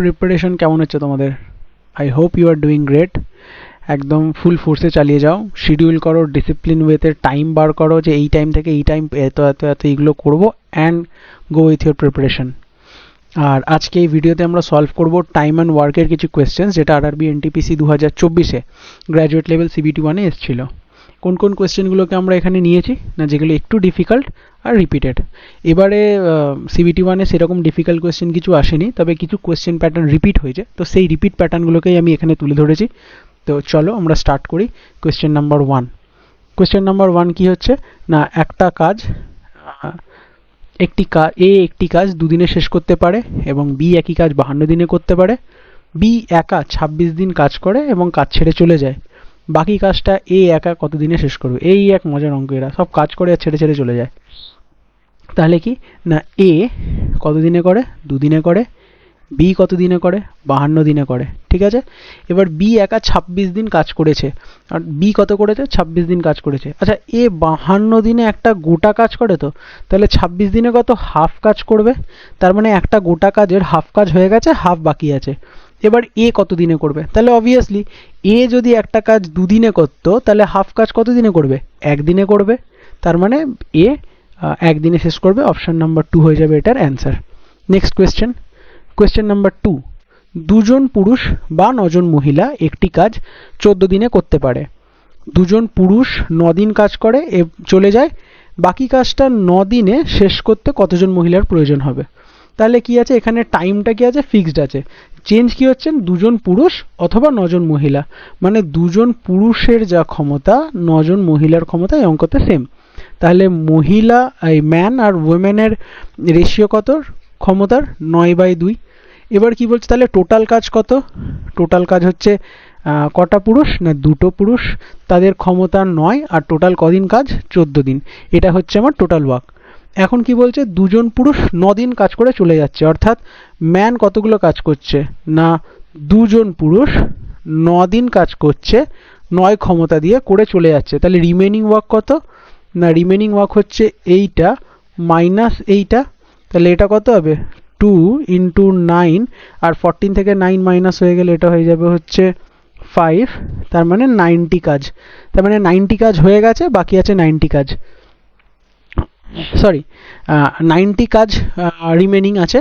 Preparation কেমন হচ্ছে তোমাদের? I hope you are doing great একদম ফুল ফোর্সে চালিয়ে যাও। শিডিউল করো ডিসিপ্লিন ওয়েতে টাইম বার করো যে এই টাইম থেকে এই টাইম এত এত এত এইগুলো করব and go with your preparation আর আজকে এই ভিডিওতে আমরা সলভ করব টাইম অ্যান্ড ওয়ার্কের কিছু কোয়েশ্চেন্স যেটা আরআরবি এনটিপিসি দু হাজার চব্বিশে গ্র্যাজুয়েট লেভেল সিবিটি ওয়ানে এসেছিল। কোন কোন কোয়েশ্চেনগুলোকে আমরা এখানে নিয়েছি? না, যেগুলো একটু ডিফিকাল্ট আর রিপিটেড এবারে সিবিটি ওয়ানে সেরকম ডিফিকাল্ট কোয়েশ্চেন কিছু আসেনি, তবে কিছু কোয়েশ্চেন প্যাটার্ন রিপিট হয়েছে। তো সেই রিপিট প্যাটার্নগুলোকেই আমি এখানে তুলে ধরেছি। তো চলো আমরা স্টার্ট করি question number one question number one কী হচ্ছে? না, একটা কাজ একটি কাজ এ একটি কাজ দুদিনে শেষ করতে পারে এবং বি একই কাজ বাহান্ন দিনে করতে পারে। বি একা ছাব্বিশ দিন কাজ করে এবং কাজ ছেড়ে চলে যায়। বাকি কাজটা এ একা কত দিনে শেষ করবে? এই এক মজার অঙ্ক এরা। সব কাজ করে ছেড়ে ছেড়ে চলে যায়। তাহলে কি? না, এ কত দিনে করে? দুদিনে করে। বি কত দিনে করে? বাহান্ন দিনে করে। ঠিক আছে? এবার বি একা ছাব্বিশ দিন কাজ করেছে। আর বি কত করেছে? ছাব্বিশ দিন কাজ করেছে। আচ্ছা এ বাহান্ন দিনে একটা গোটা কাজ করে তো? তাহলে ছাব্বিশ দিনে কত? হাফ কাজ করবে। তার মানে একটা গোটা কাজের হাফ কাজ হয়ে গেছে, হাফ বাকি আছে। এবার এ কত দিনে করবে? তাহলে অবভিয়াসলি এ যদি একটা কাজ দুদিনে করতো, তাহলে হাফ কাজ কত দিনে করবে? একদিনে করবে। তার মানে এ একদিনে শেষ করবে। অপশান নাম্বার টু হয়ে যাবে এটার answer next question question number two দুজন পুরুষ বা নজন মহিলা একটি কাজ চোদ্দ দিনে করতে পারে। দুজন পুরুষ দিন কাজ করে, এ চলে যায়। বাকি কাজটা দিনে শেষ করতে কতজন মহিলার প্রয়োজন হবে? তাহলে কি আছে? এখানে টাইমটা কি আছে? ফিক্সড আছে। চেঞ্জ কি হচ্ছেন দুজন পুরুষ অথবা নজন মহিলা। মানে দুজন পুরুষের যা ক্ষমতা, নজন মহিলার ক্ষমতা এই অঙ্কতে সেম তাহলে মহিলা, এই ম্যান আর উইমেনের রেশিও কত? ক্ষমতার নয় বাই দুই। এবার কি বলছে? তাহলে টোটাল কাজ কত? টোটাল কাজ হচ্ছে কটা পুরুষ? না, দুটো পুরুষ। তাদের ক্ষমতা নয় আর টোটাল কদিন কাজ? চোদ্দ দিন। এটা হচ্ছে আমার টোটাল ওয়ার্ক এখন কি বলছে? দুজন পুরুষ দিন কাজ করে চলে যাচ্ছে। অর্থাৎ ম্যান কতগুলো কাজ করছে? না, দুজন পুরুষ দিন কাজ করছে, নয় ক্ষমতা দিয়ে করে চলে যাচ্ছে। তাহলে রিমেনিং ওয়ার্ক কত? না রিমেনিং ওয়ার্ক হচ্ছে এইটা মাইনাস এইটা। তাহলে এটা কত হবে? টু ইন্টু নাইন আর ফরটিন থেকে নাইন মাইনাস হয়ে গেলে এটা হয়ে যাবে হচ্ছে ফাইভ তার মানে নাইনটি কাজ। তার মানে নাইনটি কাজ হয়ে গেছে, বাকি আছে নাইনটি কাজ। সরি নাইনটি কাজ রিমেনিং আছে।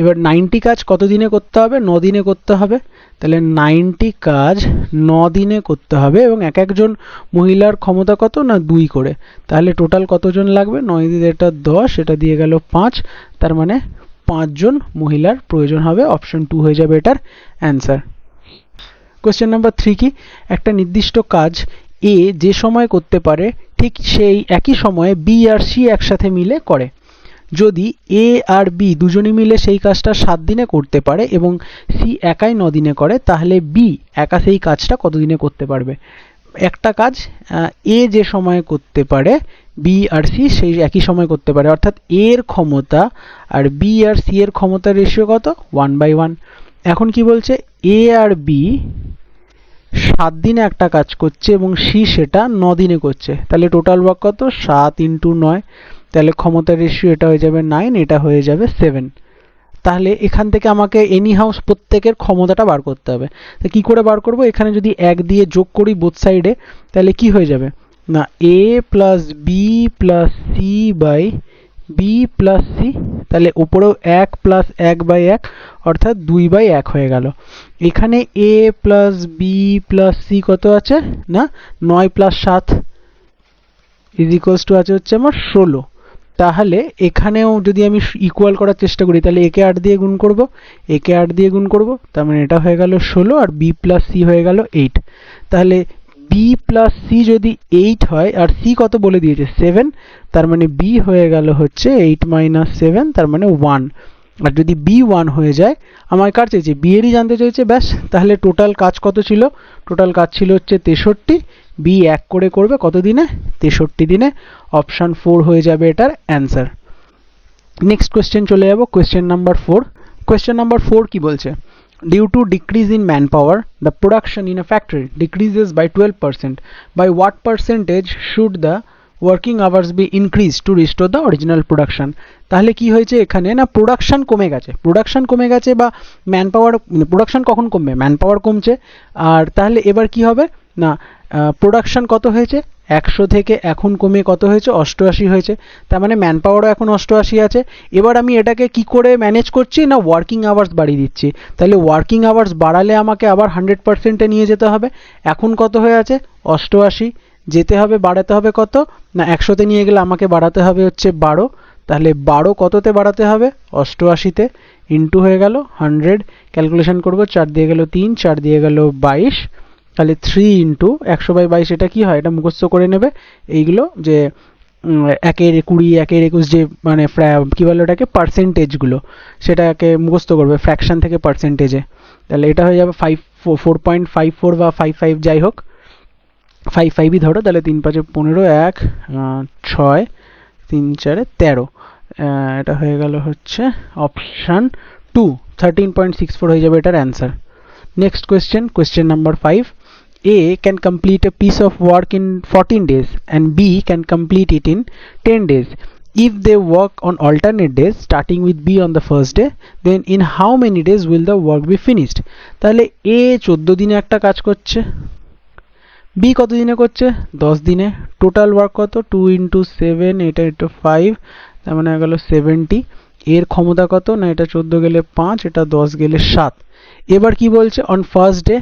এবার নাইনটি কাজ কত দিনে করতে হবে? ন দিনে করতে হবে। তাহলে নাইনটি কাজ ন দিনে করতে হবে এবং এক একজন মহিলার ক্ষমতা কত না দুই করে? তাহলে টোটাল কতজন লাগবে? নয় দিয়ে এটা দশ, এটা দিয়ে গেল পাঁচ। তার মানে পাঁচজন মহিলার প্রয়োজন হবে। অপশন টু হয়ে যাবে এটার অ্যান্সার কোয়েশ্চেন নাম্বার থ্রি কি? একটা নির্দিষ্ট কাজ এ যে সময় করতে পারে, ঠিক সেই একই সময়ে বি আর সি একসাথে মিলে করে। যদি এ আর বি দুজনই মিলে সেই কাজটা সাত দিনে করতে পারে এবং সি একাই ন দিনে করে, তাহলে বি একা সেই কাজটা কত দিনে করতে পারবে? একটা কাজ এ যে সময় করতে পারে, বি আর সি সেই একই সময় করতে পারে। অর্থাৎ এর ক্ষমতা আর বি আর সি এর ক্ষমতার রেশিও কত? ওয়ান বাই ওয়ান এখন কি বলছে? এ আর বি সাত দিনে একটা কাজ করছে এবং সি সেটা ন দিনে করছে। তাহলে টোটাল ওয়ার্ক কত? সাত ইন্টু নয়। তাহলে ক্ষমতার রেশিও এটা হয়ে যাবে নাইন এটা হয়ে যাবে সেভেন তাহলে এখান থেকে আমাকে এনি হাউস প্রত্যেকের ক্ষমতাটা বার করতে হবে। তো কী করে বার করব? এখানে যদি এক দিয়ে যোগ করি বোথ সাইডে তাহলে কি হয়ে যাবে? না A plus B plus C by B plus C তাহলে উপরেও এক প্লাস এক বাই এক, অর্থাৎ দুই বাই এক হয়ে গেল। এখানে A plus B plus C কত আছে? না, নয় প্লাস সাত ইজ টু আছে হচ্ছে আমার ষোলো। তাহলে এখানেও যদি আমি ইকুয়াল করার চেষ্টা করি, তাহলে একে আট দিয়ে গুণ করব। একে আট দিয়ে গুণ করব, তার মানে এটা হয়ে গেল ষোলো, আর বি প্লাস সি হয়ে গেল এইট তাহলে বি প্লাস সি যদি এইট হয়, আর সি কত বলে দিয়েছে? সেভেন তার মানে বি হয়ে গেল হচ্ছে এইট মাইনাস সেভেন তার মানে ওয়ান আর যদি বি ওয়ান হয়ে যায় আমার কার চেয়েছে বি এরই জানতে চাইছে, ব্যাস। তাহলে টোটাল কাজ কত ছিল? টোটাল কাজ ছিল হচ্ছে তেষট্টি। বি এক করে করবে কত দিনে? তেষট্টি দিনে। অপশান ফোর হয়ে যাবে এটার অ্যান্সার নেক্সট কোয়েশ্চেন চলে যাব question number four question number four কি বলছে? Due to decrease in manpower, the production in a factory decreases by 12%. By what percentage should the working hours be increase to restore the original production তাহলে কি হয়েছে এখানে? না production কমে গেছে। Production কমে গেছে বা ম্যান পাওয়ার প্রোডাকশন কখন কমবে? ম্যান পাওয়ার কমছে। আর তাহলে এবার কি হবে? না প্রোডাকশন কত হয়েছে? একশো থেকে এখন কমে কত হয়েছে? অষ্টআশি হয়েছে। তার মানে ম্যান পাওয়ারও এখন অষ্টআশি আছে। এবার আমি এটাকে কি করে ম্যানেজ করছি না ওয়ার্কিং আওয়ার্স বাড়িয়ে দিচ্ছি? তাহলে ওয়ার্কিং আওয়ার্স বাড়ালে আমাকে আবার হান্ড্রেড পার্সেন্টে নিয়ে যেতে হবে। এখন কত হয়ে আছে? অষ্টআশি। যেতে হবে, বাড়াতে হবে কত? না, একশোতে নিয়ে গেলে আমাকে বাড়াতে হবে হচ্ছে বারো। তাহলে বারো কততে বাড়াতে হবে? অষ্টআশিতে। ইন্টু হয়ে গেল হান্ড্রেড ক্যালকুলেশন করব, চার দিয়ে গেল তিন, চার দিয়ে গেল বাইশ। তাহলে থ্রি ইন্টু একশো বাই বাইশ এটা কি হয়? এটা মুখস্থ করে নেবে। এইগুলো যে একের কুড়ি, একের একুশ যে মানে কী বলে ওটাকে? পার্সেন্টেজগুলো সেটাকে মুখস্থ করবে ফ্র্যাকশন থেকে পার্সেন্টেজে তাহলে এটা হয়ে যাবে five four point five four বা ফাইভ ফাইভ যাই হোক। ফাইভ ফাইভই ধরো, তাহলে তিন পাঁচে পনেরো, এক ছয়, তিন চারে তেরো। এটা হয়ে গেল হচ্ছে option two thirteen point six four হয়ে যাবে এটার answer next question question number five A can complete a piece of work in 14 days and B can complete it in 10 days. If they work on alternate days starting with B on the first day, then in how many days will the work be finished? তাহলে A চোদ্দ দিনে একটা কাজ করছে B কত দিনে করছে দশ দিনে টোটাল ওয়ার্ক কত টু ইন্টু সেভেন এটা একটু ফাইভ তার মানে গেল সেভেন্টি এর ক্ষমতা কত না এটা চোদ্দ গেলে পাঁচ এটা দশ গেলে সাত এবার কি বলছে? অন ফার্স্ট ডে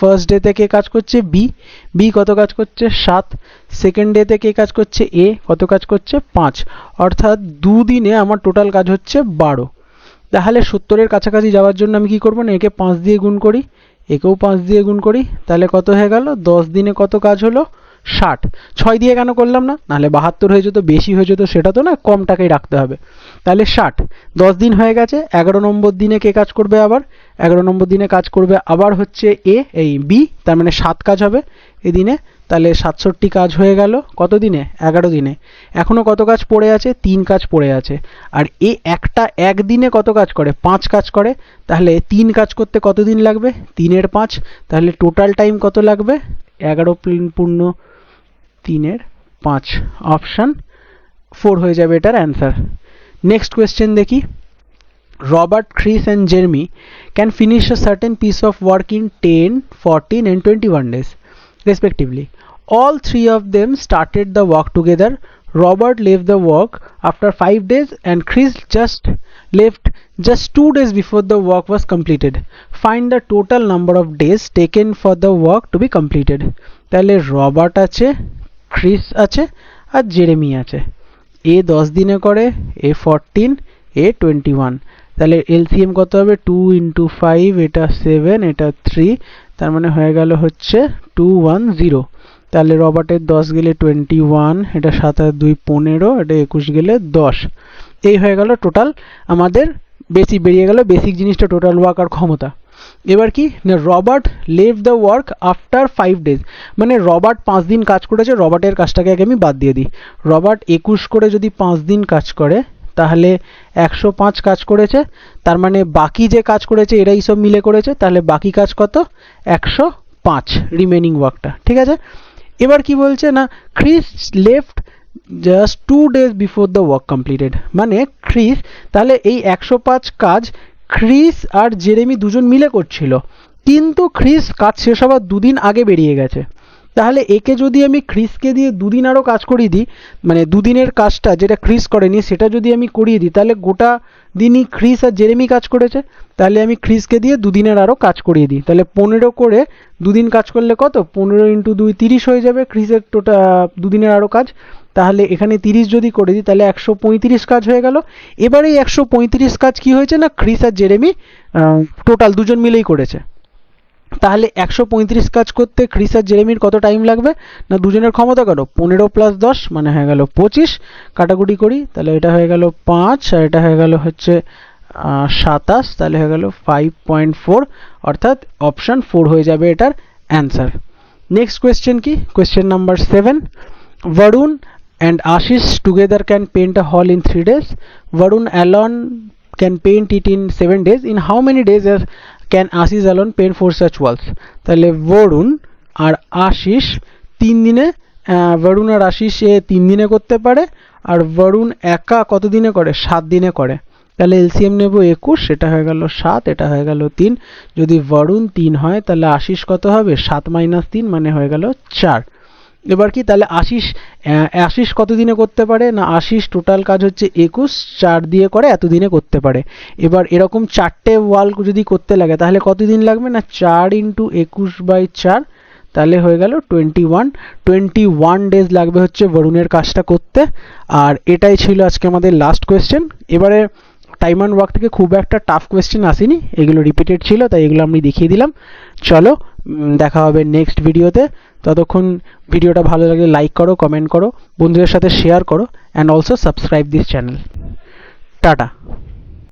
ফার্স্ট ডেতে কে কাজ করছে? বি বি কত কাজ করছে? সাত। সেকেন্ড ডেতে কে কাজ করছে? এ কত কাজ করছে? পাঁচ। অর্থাৎ দুদিনে আমার টোটাল কাজ হচ্ছে বারো। তাহলে সত্তরের কাছাকাছি যাওয়ার জন্য আমি কি করব না? একে পাঁচ দিয়ে গুণ করি। একেও পাঁচ দিয়ে গুণ করি। তাহলে কত হয়ে গেল? দশ দিনে কত কাজ হলো? ষাট। ছয় দিয়ে কেন করলাম না? নাহলে বাহাত্তর হয়ে যেত, বেশি হয়ে যেত, সেটা তো না কম টাকাই রাখতে হবে। তাহলে ষাট। দশ দিন হয়ে গেছে, এগারো নম্বর দিনে কে কাজ করবে আবার? এগারো নম্বর দিনে কাজ করবে আবার হচ্ছে এ, এই বি, তার মানে সাত কাজ হবে এদিনে তাহলে সাতষট্টি কাজ হয়ে গেল, কত দিনে? এগারো দিনে। এখনও কত কাজ পড়ে আছে? তিন কাজ পড়ে আছে। আর এ একটা একদিনে কত কাজ করে? পাঁচ কাজ করে। তাহলে তিন কাজ করতে কত দিন লাগবে? তিনের পাঁচ। তাহলে টোটাল টাইম কত লাগবে? এগারো পূর্ণ তিনের পাঁচ অপশান ফোর হয়ে যাবে এটার অ্যান্সার নেক্সট কোয়েশ্চেন দেখি Robert Chris and Jeremy can finish a certain piece of work in 10, 14 and 21 days respectively. All three of them started the work together. Robert left the work after 5 days and Chris just left just 2 days before the work was completed. Find the total number of days taken for the work to be completed. তাহলে Robert আছে Chris আছে আর Jeremy আছে। এ দশ দিনে করে এ ফরটিন এ টোয়েন্টি ওয়ান তাহলে এলসিএম কত হবে? টু ইন্টু ফাইভ এটা সেভেন এটা থ্রি তার মানে হয়ে গেল হচ্ছে টু ওয়ান জিরো তাহলে রবার্টের দশ গেলে টোয়েন্টি ওয়ান এটা সাত আর দুই পনেরো, এটা একুশ গেলে দশ। এই হয়ে গেল টোটাল আমাদের বেশি বেরিয়ে গেল বেসিক জিনিসটা টোটাল ওয়ার্ক আর ক্ষমতা। এবার কি? Robert Lev the work after five days. মানে রবার্ট পাঁচ দিন কাজ করেছে, রবার্টের কাজটাকে আগে আমি বাদ দিয়ে দিই। রবার্ট একুশ করে যদি পাঁচ দিন কাজ করে, তাহলে একশো পাঁচ কাজ করেছে। তার মানে বাকি যে কাজ করেছে, এরাই সব মিলে করেছে। তাহলে বাকি কাজ কত? একশো পাঁচ রিমেনিং ওয়ার্কটা। ঠিক আছে? এবার কি বলছে? না, Chris left just two days before the work completed. মানে ক্রিস, তাহলে এই একশো পাঁচ কাজ ক্রিস আর জেরেমি দুজন মিলে করছিল। কিন্তু ক্রিস কাজ শেষ হওয়ার দুদিন আগে বেরিয়ে গেছে। তাহলে একে যদি আমি ক্রিসকে দিয়ে দুদিন আরও কাজ করিয়ে দিই মানে দুদিনের কাজটা যেটা ক্রিস করেনি সেটা যদি আমি করিয়ে দিই, তাহলে গোটা দিনই ক্রিস আর জেরেমি কাজ করেছে। তাহলে আমি ক্রিসকে দিয়ে দুদিনের আরও কাজ করিয়ে দিই। তাহলে পনেরো করে দুদিন কাজ করলে কত? পনেরো ইন্টু দুই তিরিশ হয়ে যাবে ক্রিসের টোটা দুদিনের আরও কাজ। তাহলে এখানে তিরিশ যদি করে দিই, তাহলে একশো পঁয়ত্রিশ কাজ হয়ে গেল। এবারে এই একশো পঁয়ত্রিশ কাজ কি হয়েছে না? ক্রিস আর জেরেমি টোটাল দুজন মিলেই করেছে। তাহলে একশো পঁয়ত্রিশ কাজ করতে ক্রিস আর জেরেমির কত টাইম লাগবে? না দুজনের ক্ষমতা কাটো? পনেরো প্লাস দশ মানে হয়ে গেল পঁচিশ। কাটাকুটি করি, তাহলে এটা হয়ে গেল পাঁচ, আর এটা হয়ে গেল হচ্ছে সাতাশ, তাহলে হয়ে গেল ফাইভ পয়েন্ট ফোর অর্থাৎ অপশান ফোর হয়ে যাবে এটার অ্যান্সার নেক্সট কোয়েশ্চেন কি? Question number seven Varun and Ashish together can paint a hall in 3 days. Varun alone can paint it in 7 days. In how many days can Ashish alone paint four such walls? তাহলে বরুণ আর আশিস তিন দিনে বরুণ আর আশিস এ তিন দিনে করতে পারে, আর বরুণ একা কত দিনে করে সাত দিনে করে তাহলে এলসিএম নেব একুশ সেটা হয়ে গেল সাত, এটা হয়ে গেল তিন যদি বরুণ তিন হয়, তাহলে আশিস কত হবে সাত মাইনাস তিন মানে হয়ে গেল চার এবার কি তাহলে আশিস আশিস কত দিনে করতে পারে? না, আশিস টোটাল কাজ হচ্ছে একুশ, চার দিয়ে করে এতদিনে করতে পারে। এবার এরকম চারটে ওয়াল যদি করতে লাগে, তাহলে কত দিন লাগবে? না, চার ইন্টু একুশ বাই চার, তাহলে হয়ে গেল twenty one twenty one days লাগবে হচ্ছে বরুণের কাজটা করতে। আর এটাই ছিল আজকে আমাদের লাস্ট কোয়েশ্চেন এবারে টাইম অ্যান্ড ওয়ার্ক থেকে খুব একটা টাফ কোয়েশ্চেন আসেনি। এগুলো রিপিটেড ছিল, তাই এগুলো আমি দেখিয়ে দিলাম। চলো দেখা হবে নেক্সট ভিডিওতে ততক্ষণ ভিডিওটা ভালো লাগলে লাইক করো কমেন্ট করো, বন্ধুদের সাথে শেয়ার করো and also subscribe this channel tata.